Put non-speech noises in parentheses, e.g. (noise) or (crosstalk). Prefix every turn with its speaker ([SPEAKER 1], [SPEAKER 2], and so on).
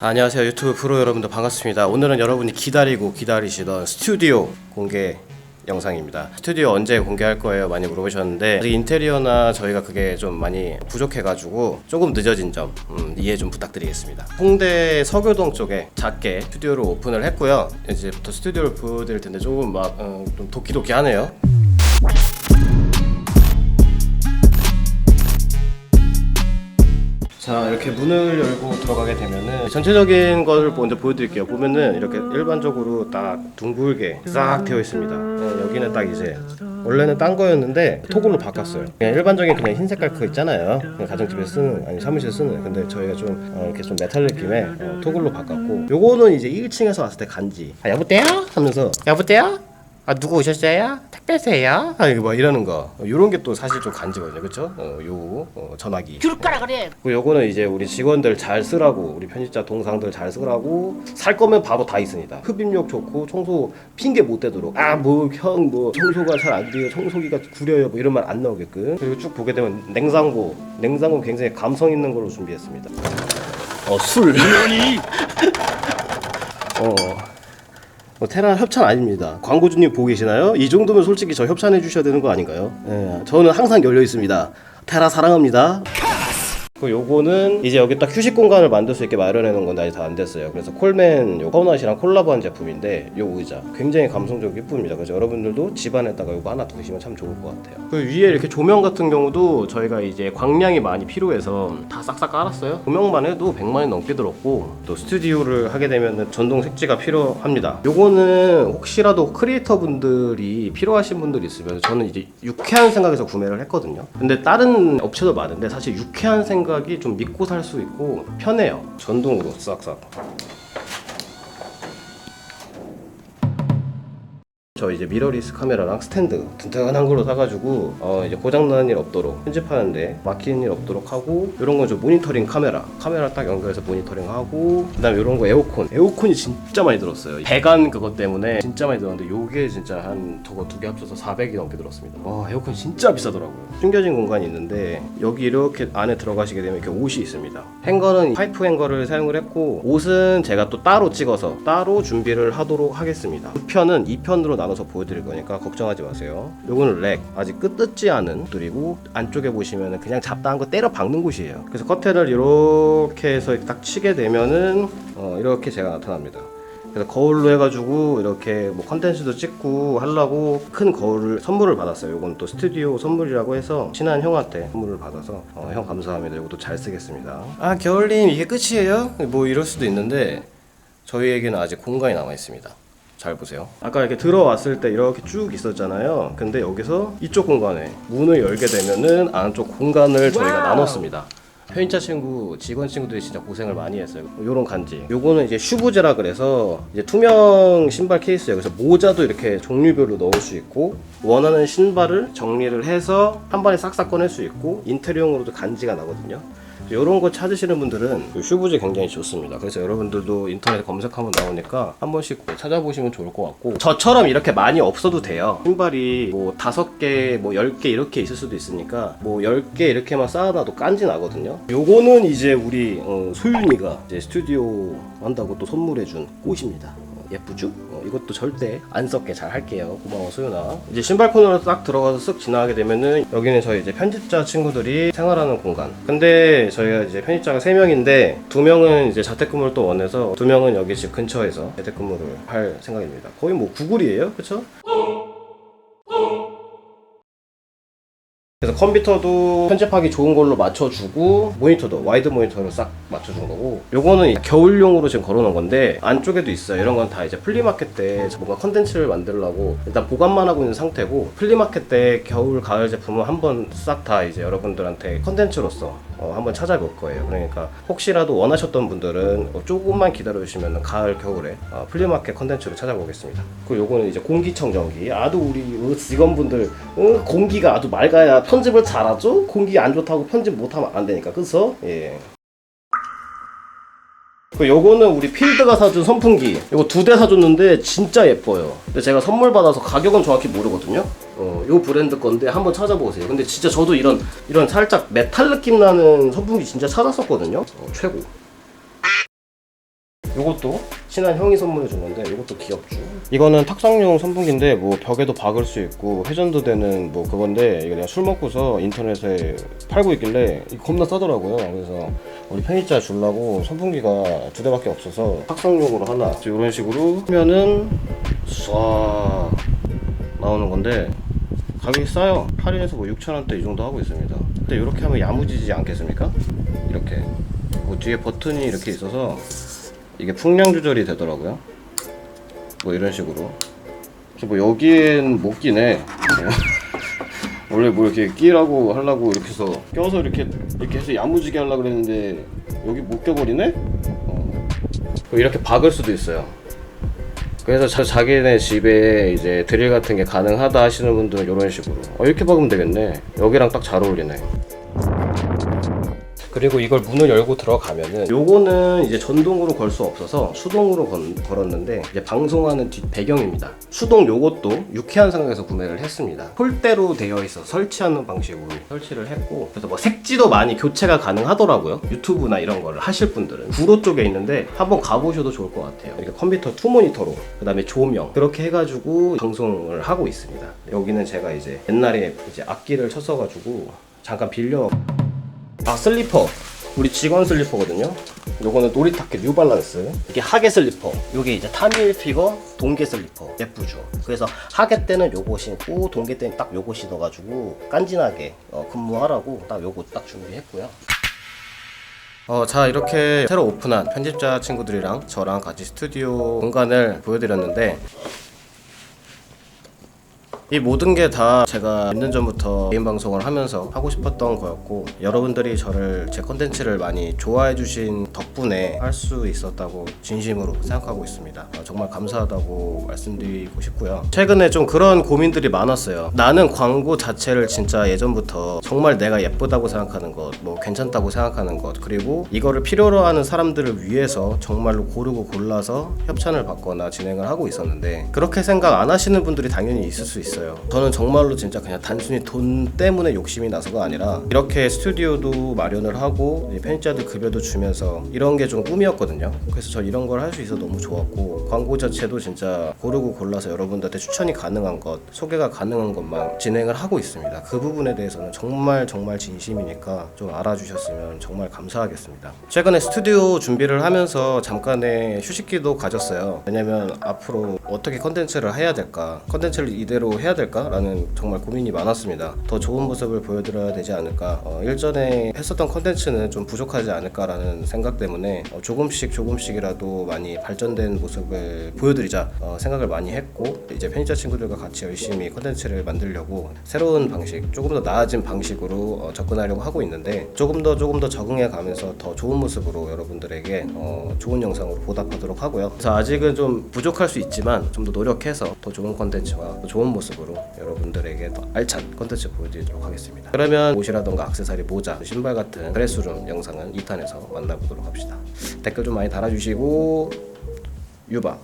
[SPEAKER 1] 안녕하세요 유튜브 프로 여러분들 반갑습니다. 오늘은 여러분이 기다리고 기다리시던 스튜디오 공개 영상입니다. 스튜디오 언제 공개할 거예요? 많이 물어보셨는데 아직 인테리어나 저희가 그게 좀 많이 부족해가지고 조금 늦어진 점 음, 이해 좀 부탁드리겠습니다. 홍대 서교동 쪽에 작게 스튜디오를 오픈을 했고요. 이제부터 스튜디오를 보여드릴 텐데 조금 막 어, 좀 도끼도끼 하네요 자 이렇게 문을 열고 들어가게 되면은 전체적인 것을 먼저 보여드릴게요. 보면은 이렇게 일반적으로 딱 둥글게 싹 되어 있습니다. 네, 여기는 딱 이제 원래는 딴 거였는데 토글로 바꿨어요. 그냥 일반적인 그냥 흰 색깔 그 있잖아요. 그냥 가정집에서 쓰는 아니 사무실에 쓰는. 근데 저희가 좀 어, 이렇게 좀 메탈 느낌의 어, 토글로 바꿨고 요거는 이제 1층에서 왔을 때 간지. 아 여보세요? 하면서 여보세요? 아 누구 오셨어요? 택배세요? 아 이거 뭐 이러는 거. 이런 게 또 사실 좀 간지거든요. 그쵸? 어, 요 어, 전화기.
[SPEAKER 2] 줄 거라 그래.
[SPEAKER 1] 그 요거는 이제 우리 직원들 잘 쓰라고 우리 편집자 동상들 잘 쓰라고 살 거면 바로 다 있습니다. 흡입력 좋고 청소 핑계 못 대도록. 아 뭐 형뭐 청소가 잘 안 돼요. 청소기가 구려요. 뭐 이런 말 안 나오게끔. 그리고 쭉 보게 되면 냉장고. 냉장고 굉장히 감성 있는 걸로 준비했습니다. 어 술. 어. (laughs) 뭐 테라 협찬 아닙니다. 광고주님 보고 계시나요? 이 정도면 솔직히 저 협찬해 주셔야 되는 거 아닌가요? 예, 저는 항상 열려 있습니다. 테라 사랑합니다. 그 요거는 이제 여기 딱 휴식 공간을 만들 수 있게 마련해 놓은 건데 아직 다 안 됐어요. 그래서 콜맨 요 커넛이랑 콜라보한 제품인데 요 의자 굉장히 감성적이고 예쁩니다. 그래서 여러분들도 집안에다가 요거 하나 두시면 참 좋을 것 같아요. 그 위에 이렇게 조명 같은 경우도 저희가 이제 광량이 많이 필요해서 다 싹싹 깔았어요. 조명만 해도 100만 원 넘게 들었고 또 스튜디오를 하게 되면 전동 색지가 필요합니다. 요거는 혹시라도 크리에이터 분들이 필요하신 분들이 있으면 저는 이제 유쾌한 생각에서 구매를 했거든요. 근데 다른 업체도 많은데 사실 유쾌한 생각 이 좀 믿고 살 수 있고 편해요. 전동으로 싹싹. 저 이제 미러리스 카메라랑 스탠드 튼튼한 걸로 사가지고 어 이제 고장나는 일 없도록 편집하는데 막히는 일 없도록 하고 이런 건 좀 모니터링 카메라. 카메라 딱 연결해서 모니터링 하고 그다음에 이런 거 에어컨. 에어컨이 진짜 많이 들었어요. 배관 그것 때문에 진짜 많이 들었는데 요게 진짜 한 저거 두 개 합쳐서 400이 넘게 들었습니다. 와 에어컨 진짜 비싸더라고요. 숨겨진 공간이 있는데 여기 이렇게 안에 들어가시게 되면 이렇게 옷이 있습니다. 행거는 파이프 행거를 사용을 했고 옷은 제가 또 따로 찍어서 따로 준비를 하도록 하겠습니다. 우편은 2편으로 나 눠서 보여드릴 거니까 걱정하지 마세요 요거는 렉 아직 끝뜯지 않은 그리고 안쪽에 보시면 그냥 잡다한 거 때려 박는 곳이에요 그래서 커튼을 이렇게 해서 딱 치게 되면은 어, 이렇게 제가 나타납니다 그래서 거울로 해가지고 이렇게 뭐 컨텐츠도 찍고 하려고 큰 거울을 선물을 받았어요. 이건 또 스튜디오 선물이라고 해서 친한 형한테 선물을 받아서 어, 형 감사합니다. 이것도 잘 쓰겠습니다. 아 겨울님 이게 끝이에요? 뭐 이럴 수도 있는데 저희에게는 아직 공간이 남아 있습니다. 잘 보세요. 아까 이렇게 들어왔을 때 이렇게 쭉 있었잖아요. 근데 여기서 이쪽 공간에 문을 열게 되면은 안쪽 공간을 저희가 나눴습니다. 편의자 친구, 직원 친구들이 진짜 고생을 많이 했어요. 요런 간지. 요거는 이제 슈브제라 그래서 이제 투명 신발 케이스예요. 그래서 모자도 이렇게 종류별로 넣을 수 있고 원하는 신발을 정리를 해서 한 번에 싹싹 꺼낼 수 있고 인테리어용으로도 간지가 나거든요. 이런 거 찾으시는 분들은 이 슈브즈 굉장히 좋습니다. 그래서 여러분들도 인터넷 검색하면 나오니까 한 번씩 찾아보시면 좋을 것 같고 저처럼 이렇게 많이 없어도 돼요. 신발이 뭐 다섯 개, 뭐 열 개 이렇게 있을 수도 있으니까 뭐 열 개 이렇게만 쌓아놔도 깐지 나거든요. 요거는 이제 우리 어, 소윤이가 이제 스튜디오 한다고 또 선물해준 꽃입니다. 어, 예쁘죠? 어, 이것도 절대 안 썩게 잘 할게요. 고마워 소윤아. 이제 신발 코너로 딱 들어가서 쓱 지나가게 되면은 여기는 저희 이제 편집자 친구들이 생활하는 공간. 근데 저희가 이제 편집자가 3명인데 2명은 이제 자택근무를 또 원해서 2명은 여기 집 근처에서 재택근무를 할 생각입니다. 거의 뭐 구글이에요. 그쵸? 그래서 컴퓨터도 편집하기 좋은 걸로 맞춰주고 모니터도 와이드 모니터로 싹 맞춰준 거고. 요거는 겨울용으로 지금 걸어놓은 건데 안쪽에도 있어요. 이런 건 다 이제 플리마켓 때 뭔가 컨텐츠를 만들려고 일단 보관만 하고 있는 상태고 플리마켓 때 겨울 가을 제품은 한번 싹 다 이제 여러분들한테 컨텐츠로서 어, 한번 찾아볼 거예요. 그러니까 혹시라도 원하셨던 분들은 어, 조금만 기다려 주시면 가을 겨울에 어, 플리마켓 컨텐츠로 찾아보겠습니다. 그리고 요거는 이제 공기청정기. 아주 우리 어, 직원분들 어, 공기가 아주 맑아야 편집을 잘하죠? 공기 안 좋다고 편집 못하면 안 되니까. 그래서 예. 그 요거는 우리 필드가 사준 선풍기. 요거 두 대 사줬는데 진짜 예뻐요. 근데 제가 선물 받아서 가격은 정확히 모르거든요 어, 요 브랜드 건데 한번 찾아보세요 근데 진짜 저도 이런 이런 살짝 메탈 느낌 나는 선풍기 진짜 찾았었거든요 어, 최고 이것도 친한 형이 선물해 줬는데 이것도 귀엽죠. 이거는 탁상용 선풍기인데 뭐 벽에도 박을 수 있고 회전도 되는 뭐 그건데 이거 내가 술 먹고서 인터넷에 팔고 있길래 이거 겁나 싸더라고요. 그래서 우리 편의자 주려고 선풍기가 두 대밖에 없어서 탁상용으로 하나 이런 식으로 하면은 쏴 나오는 건데 가격이 싸요. 할인해서 뭐 6,000원대 이 정도 하고 있습니다. 근데 이렇게 하면 야무지지 않겠습니까? 이렇게. 뭐 뒤에 버튼이 이렇게 있어서 이게 풍량 조절이 되더라고요. 뭐 이런 식으로. 뭐 여기엔 못 끼네. (laughs) 원래 뭐 이렇게 끼라고 하려고 이렇게 해서 껴서 이렇게 이렇게 해서 야무지게 하려고 그랬는데 여기 못 껴버리네? 어. 이렇게 박을 수도 있어요. 그래서 자, 자기네 집에 이제 드릴 같은 게 가능하다 하시는 분들은 이런 식으로. 어, 이렇게 박으면 되겠네. 여기랑 딱 잘 어울리네 그리고 이걸 문을 열고 들어가면은 요거는 이제 전동으로 걸 수 없어서 수동으로 건- 걸었는데 이제 방송하는 뒷 배경입니다. 수동 요것도 유쾌한 상황에서 구매를 했습니다. 폴대로 되어 있어 설치하는 방식으로 설치를 했고 그래서 뭐 색지도 많이 교체가 가능하더라고요. 유튜브나 이런 거를 하실 분들은. 구로 쪽에 있는데 한번 가보셔도 좋을 것 같아요. 이렇게 컴퓨터 투 모니터로 그 다음에 조명 그렇게 해가지고 방송을 하고 있습니다. 여기는 제가 이제 옛날에 이제 악기를 쳤어가지고 잠깐 빌려 아 슬리퍼. 우리 직원 슬리퍼거든요. 요거는 노리타켓 뉴발란스. 이게 하계 슬리퍼. 요게 이제 타밀 피거 동계 슬리퍼. 예쁘죠? 그래서 하계 때는 요거 신고 동계 때는 딱 요거 신어가지고 깐진하게 어, 근무하라고 딱 요거 딱 준비했고요. 어, 자 이렇게 새로 오픈한 편집자 친구들이랑 저랑 같이 스튜디오 공간을 보여드렸는데 이 모든 게 다 제가 몇년 전부터 개인 방송을 하면서 하고 싶었던 거였고 여러분들이 저를 제 컨텐츠를 많이 좋아해 주신 덕분에 할 수 있었다고 진심으로 생각하고 있습니다. 어, 정말 감사하다고 말씀드리고 싶고요. 최근에 좀 그런 고민들이 많았어요. 나는 광고 자체를 진짜 예전부터 정말 내가 예쁘다고 생각하는 것, 뭐 괜찮다고 생각하는 것, 그리고 이거를 필요로 하는 사람들을 위해서 정말로 고르고 골라서 협찬을 받거나 진행을 하고 있었는데 그렇게 생각 안 하시는 분들이 당연히 있을 수 있어요. 저는 정말로 진짜 그냥 단순히 돈 때문에 욕심이 나서가 아니라 이렇게 스튜디오도 마련을 하고 편집자들 급여도 주면서 이런 게 좀 꿈이었거든요. 그래서 저 이런 걸 할 수 있어 너무 좋았고 광고 자체도 진짜 고르고 골라서 여러분들한테 추천이 가능한 것, 소개가 가능한 것만 진행을 하고 있습니다. 그 부분에 대해서는 정말 정말 진심이니까 좀 알아주셨으면 정말 감사하겠습니다. 최근에 스튜디오 준비를 하면서 잠깐의 휴식기도 가졌어요. 왜냐면 앞으로 어떻게 컨텐츠를 해야 될까, 컨텐츠를 이대로 해야 될까라는 정말 고민이 많았습니다. 더 좋은 모습을 보여드려야 되지 않을까. 어, 일전에 했었던 컨텐츠는 좀 부족하지 않을까라는 생각 때문에 어, 조금씩 조금씩이라도 많이 발전된 모습을 보여드리자 어, 생각을 많이 했고 이제 편집자 친구들과 같이 열심히 컨텐츠를 만들려고 새로운 방식, 조금 더 나아진 방식으로 어, 접근하려고 하고 있는데 조금 더 조금 더 적응해 가면서 더 좋은 모습으로 여러분들에게 어, 좋은 영상으로 보답하도록 하고요. 그래서 아직은 좀 부족할 수 있지만 좀 더 노력해서 더 좋은 컨텐츠와 더 좋은 모습 으로 여러분들에게 더 알찬 컨텐츠 보여드리도록 하겠습니다. 그러면 옷이라던가 액세서리, 모자, 신발 같은 드레스룸 영상은 2탄에서 만나보도록 합시다. 댓글 좀 많이 달아주시고 유바